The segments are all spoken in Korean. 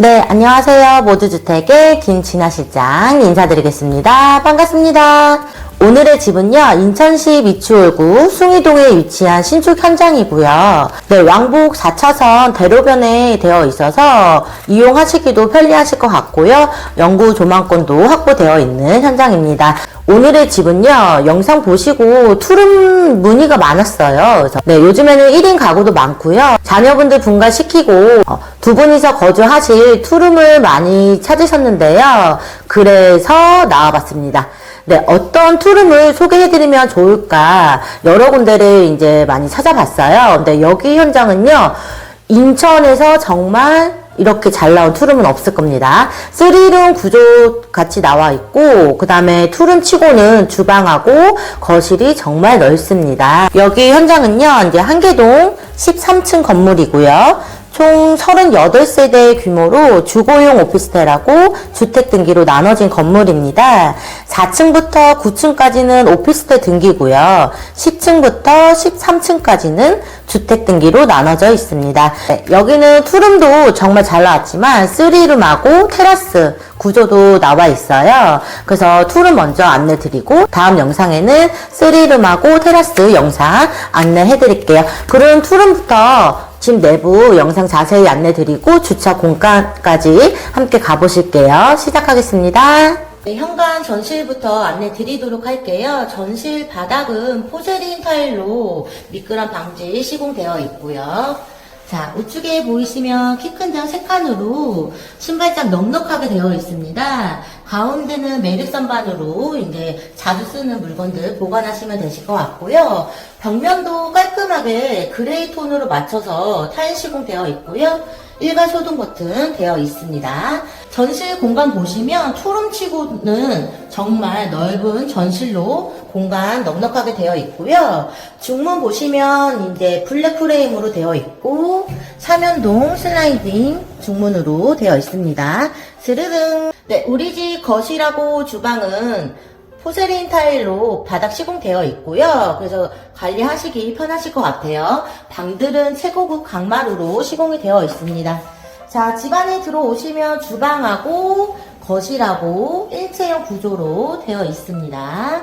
네, 안녕하세요. 모두주택의 김진아 실장 인사드리겠습니다. 반갑습니다. 오늘의 집은요, 인천시 미추홀구 숭이동에 위치한 신축 현장이고요. 네, 왕복 4차선 대로변에 되어 있어서 이용하시기도 편리하실 것 같고요. 영구 조망권도 확보되어 있는 현장입니다. 오늘의 집은요, 영상 보시고 투룸 문의가 많았어요. 그래서 네, 요즘에는 1인 가구도 많고요. 자녀분들 분가시키고 어, 두 분이서 거주하실 투룸을 많이 찾으셨는데요. 그래서 나와봤습니다. 네, 어떤 투룸을 소개해드리면 좋을까 여러 군데를 이제 많이 찾아봤어요. 근데 여기 현장은요, 인천에서 정말 이렇게 잘 나온 투룸은 없을 겁니다. 3룸 구조 같이 나와 있고, 그 다음에 투룸 치고는 주방하고 거실이 정말 넓습니다. 여기 현장은요, 이제 한계동 13층 건물이고요. 총 38세대 규모로 주거용 오피스텔하고 주택 등기로 나눠진 건물입니다. 4층부터 9층까지는 오피스텔 등기고요. 10층부터 13층까지는 주택 등기로 나눠져 있습니다. 네, 여기는 투룸도 정말 잘 나왔지만 3룸하고 테라스 구조도 나와 있어요. 그래서 투룸 먼저 안내 드리고 다음 영상에는 3룸하고 테라스 영상 안내해 드릴게요. 그럼 투룸부터 집 내부 영상 자세히 안내 드리고 주차 공간까지 함께 가보실게요. 시작하겠습니다. 네, 현관 전실부터 안내 드리도록 할게요. 전실 바닥은 포세린 타일로 미끄럼 방지 시공되어 있고요. 자, 우측에 보이시면 키 큰 장 3칸으로 신발장 넉넉하게 되어 있습니다. 가운데는 매립 선반으로 이제 자주 쓰는 물건들 보관하시면 되실 것 같고요. 벽면도 깔끔하게 그레이 톤으로 맞춰서 타일 시공되어 있고요. 일괄 소등 버튼 되어 있습니다. 전실 공간 보시면 투룸치고는 정말 넓은 전실로 공간 넉넉하게 되어 있고요. 중문 보시면 이제 블랙 프레임으로 되어 있고 사면동 슬라이딩 중문으로 되어 있습니다. 스르릉. 네, 우리 집 거실하고 주방은 포세린 타일로 바닥 시공되어 있고요. 그래서 관리하시기 편하실 것 같아요. 방들은 최고급 강마루로 시공이 되어 있습니다. 자, 집안에 들어오시면 주방하고 거실하고 일체형 구조로 되어 있습니다.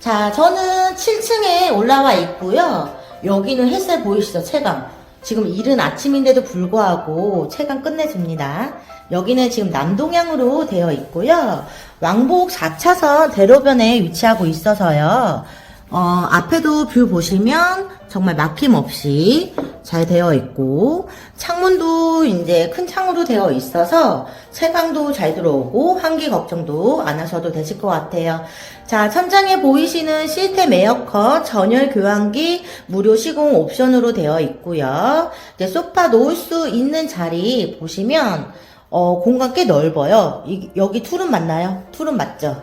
자, 저는 7층에 올라와 있고요. 여기는 햇살 보이시죠? 체감. 지금 이른 아침인데도 불구하고 체감 끝내줍니다. 여기는 지금 남동향으로 되어 있고요. 왕복 4차선 대로변에 위치하고 있어서요. 어, 앞에도 뷰 보시면 정말 막힘없이 잘 되어 있고, 창문도 이제 큰 창으로 되어 있어서 채광도 잘 들어오고, 환기 걱정도 안 하셔도 되실 것 같아요. 자, 천장에 보이시는 시스템 에어컨, 전열 교환기, 무료 시공 옵션으로 되어 있고요. 이제 소파 놓을 수 있는 자리 보시면, 어, 공간 꽤 넓어요. 이- 여기 투룸 맞나요? 투룸 맞죠?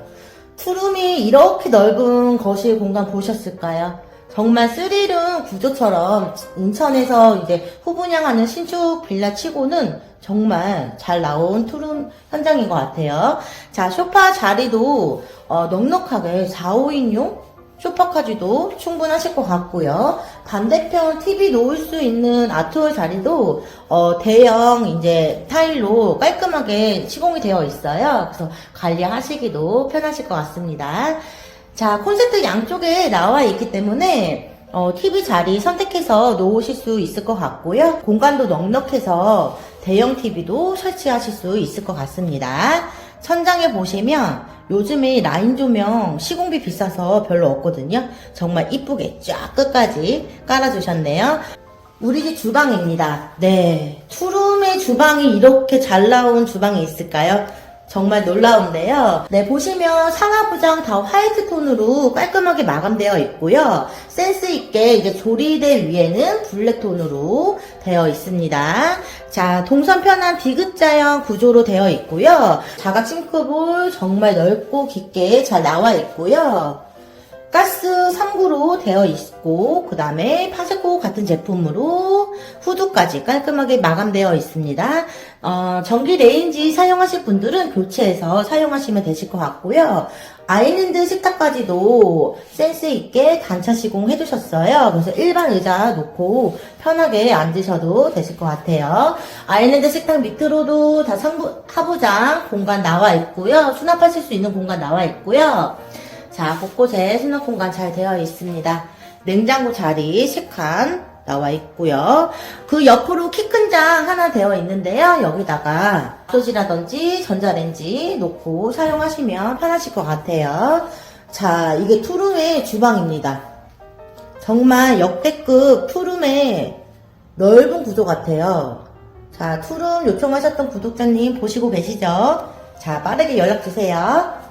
투룸이 이렇게 넓은 거실 공간 보셨을까요? 정말 스릴은 구조처럼 인천에서 이제 후분양하는 신축 빌라 치고는 정말 잘 나온 투룸 현장인 것 같아요. 자, 소파 자리도 어, 넉넉하게 4, 5인용 소파까지도 충분하실 것 같고요. 반대편 TV 놓을 수 있는 아트홀 자리도 어, 대형 이제 타일로 깔끔하게 시공이 되어 있어요. 그래서 관리하시기도 편하실 것 같습니다. 자, 콘센트 양쪽에 나와 있기 때문에 어, TV 자리 선택해서 놓으실 수 있을 것 같고요. 공간도 넉넉해서 대형 TV도 설치하실 수 있을 것 같습니다. 천장에 보시면 요즘에 라인 조명 시공비 비싸서 별로 없거든요. 정말 이쁘게 쫙 끝까지 깔아주셨네요. 우리 집 주방입니다. 네. 투룸의 주방이 이렇게 잘 나온 주방이 있을까요? 정말 놀라운데요. 네, 보시면 상하부장 다 화이트 톤으로 깔끔하게 마감되어 있고요. 센스 있게 이제 조리대 위에는 블랙 톤으로 되어 있습니다. 자, 동선 편한 디귿자형 구조로 되어 있고요. 자각 싱크볼 정말 넓고 깊게 잘 나와 있고요. 가스 3구로 되어 있고 그 다음에 파세코 같은 제품으로 후드까지 깔끔하게 마감되어 있습니다. 어, 전기 레인지 사용하실 분들은 교체해서 사용하시면 되실 것 같고요. 아일랜드 식탁까지도 센스 있게 단차 시공 해 주셨어요. 그래서 일반 의자 놓고 편하게 앉으셔도 되실 것 같아요. 아일랜드 식탁 밑으로도 다 상부, 하부장 공간 나와 있고요. 수납하실 수 있는 공간 나와 있고요. 자, 곳곳에 수납 공간 잘 되어 있습니다. 냉장고 자리 10칸 나와 있고요. 그 옆으로 키 큰 장 하나 되어 있는데요. 여기다가 소지라든지 전자레인지 놓고 사용하시면 편하실 것 같아요. 자, 이게 투룸의 주방입니다. 정말 역대급 투룸의 넓은 구조 같아요. 자, 투룸 요청하셨던 구독자님 보시고 계시죠? 자, 빠르게 연락 주세요.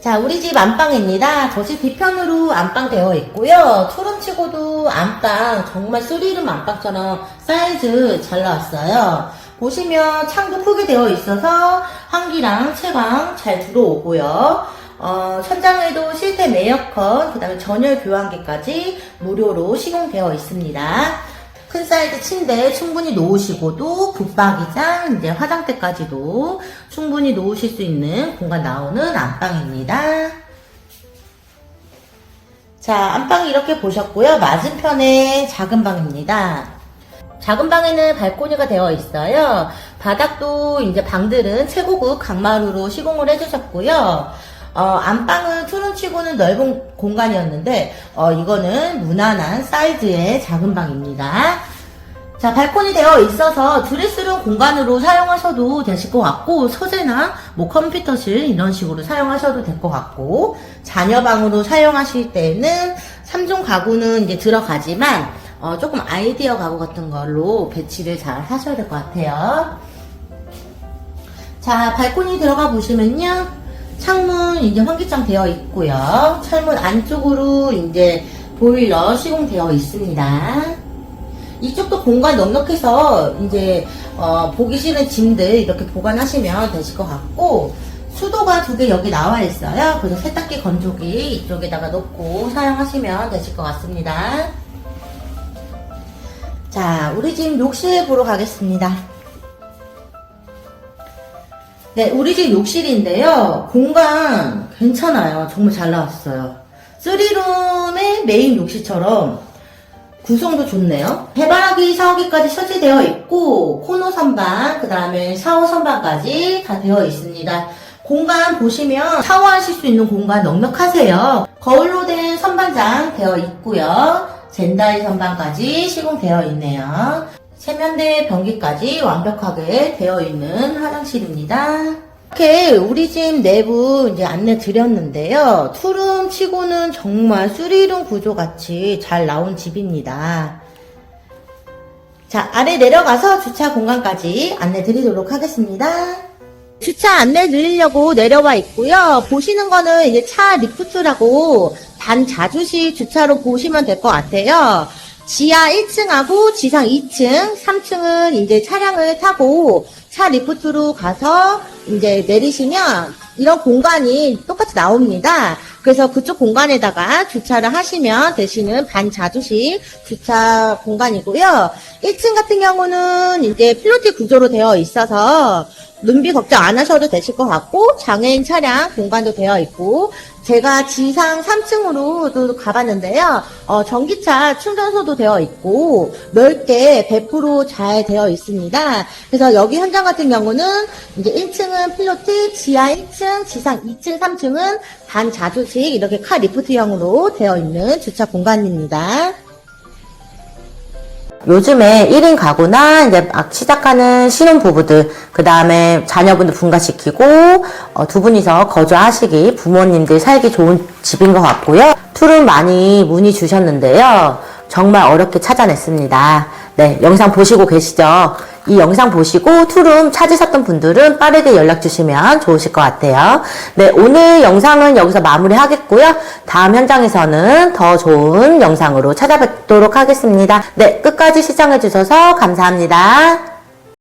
자, 우리 집 안방입니다. 거실 뒤편으로 안방 되어 있고요. 투룸치고도 안방, 정말 쓰리룸 안방처럼 사이즈 잘 나왔어요. 보시면 창도 크게 되어 있어서 환기랑 채광 잘 들어오고요. 어, 천장에도 시스템 에어컨, 그 다음에 전열 교환기까지 무료로 시공되어 있습니다. 큰 사이즈 침대 충분히 놓으시고도 붙박이장, 이제 화장대까지도 충분히 놓으실 수 있는 공간 나오는 안방입니다. 자, 안방 이렇게 보셨고요. 맞은편에 작은 방입니다. 작은 방에는 발코니가 되어 있어요. 바닥도 이제 방들은 최고급 강마루로 시공을 해주셨고요. 어, 안방은 투룸 치고는 넓은 공간이었는데, 어, 이거는 무난한 사이즈의 작은 방입니다. 자, 발코니 되어 있어서 드레스룸 공간으로 사용하셔도 되실 것 같고, 서재나 뭐 컴퓨터실 이런 식으로 사용하셔도 될 것 같고, 자녀방으로 사용하실 때는 3종 가구는 이제 들어가지만, 어, 조금 아이디어 가구 같은 걸로 배치를 잘 하셔야 될 것 같아요. 자, 발코니 들어가 보시면요. 창문 이제 환기장 되어 있고요. 창문 안쪽으로 이제 보일러 시공되어 있습니다. 이쪽도 공간 넉넉해서 이제 어, 보기 싫은 짐들 이렇게 보관하시면 되실 것 같고 수도가 두 개 여기 나와 있어요. 그래서 세탁기 건조기 이쪽에다가 놓고 사용하시면 되실 것 같습니다. 자, 우리 집 욕실 보러 가겠습니다. 네, 우리 집 욕실인데요. 공간 괜찮아요. 정말 잘 나왔어요. 3룸의 메인 욕실처럼 구성도 좋네요. 해바라기 샤워기까지 설치되어 있고 코너 선반, 그 다음에 샤워 선반까지 다 되어 있습니다. 공간 보시면 샤워하실 수 있는 공간 넉넉하세요. 거울로 된 선반장 되어 있고요. 젠다이 선반까지 시공되어 있네요. 세면대 변기까지 완벽하게 되어 있는 화장실입니다. 이렇게 우리 집 내부 이제 안내 드렸는데요. 투룸 치고는 정말 쓰리룸 구조 같이 잘 나온 집입니다. 자, 아래 내려가서 주차 공간까지 안내 드리도록 하겠습니다. 주차 안내 드리려고 내려와 있고요. 보시는 거는 이제 차 리프트라고 반자주식 주차로 보시면 될 것 같아요. 지하 1층하고 지상 2층, 3층은 이제 차량을 타고 차 리프트로 가서 이제 내리시면 이런 공간이 똑같이 나옵니다. 그래서 그쪽 공간에다가 주차를 하시면 되시는 반자주식 주차 공간이고요. 1층 같은 경우는 이제 필로티 구조로 되어 있어서 눈비 걱정 안 하셔도 되실 것 같고 장애인 차량 공간도 되어 있고 제가 지상 3층으로도 가봤는데요. 어, 전기차 충전소도 되어 있고 넓게 100%잘 되어 있습니다. 그래서 여기 현장 같은 경우는 이제 1층은 필로티, 지하 1층, 지상 2층, 3층은 반자주식 이렇게 카 리프트형으로 되어 있는 주차 공간입니다. 요즘에 1인 가구나 이제 막 시작하는 신혼부부들, 그 다음에 자녀분들 분가시키고, 어, 두 분이서 거주하시기, 부모님들 살기 좋은 집인 것 같고요. 툴은 많이 문의 주셨는데요. 정말 어렵게 찾아냈습니다. 네, 영상 보시고 계시죠? 이 영상 보시고 투룸 찾으셨던 분들은 빠르게 연락 주시면 좋으실 것 같아요. 네, 오늘 영상은 여기서 마무리 하겠고요. 다음 현장에서는 더 좋은 영상으로 찾아뵙도록 하겠습니다. 네, 끝까지 시청해 주셔서 감사합니다.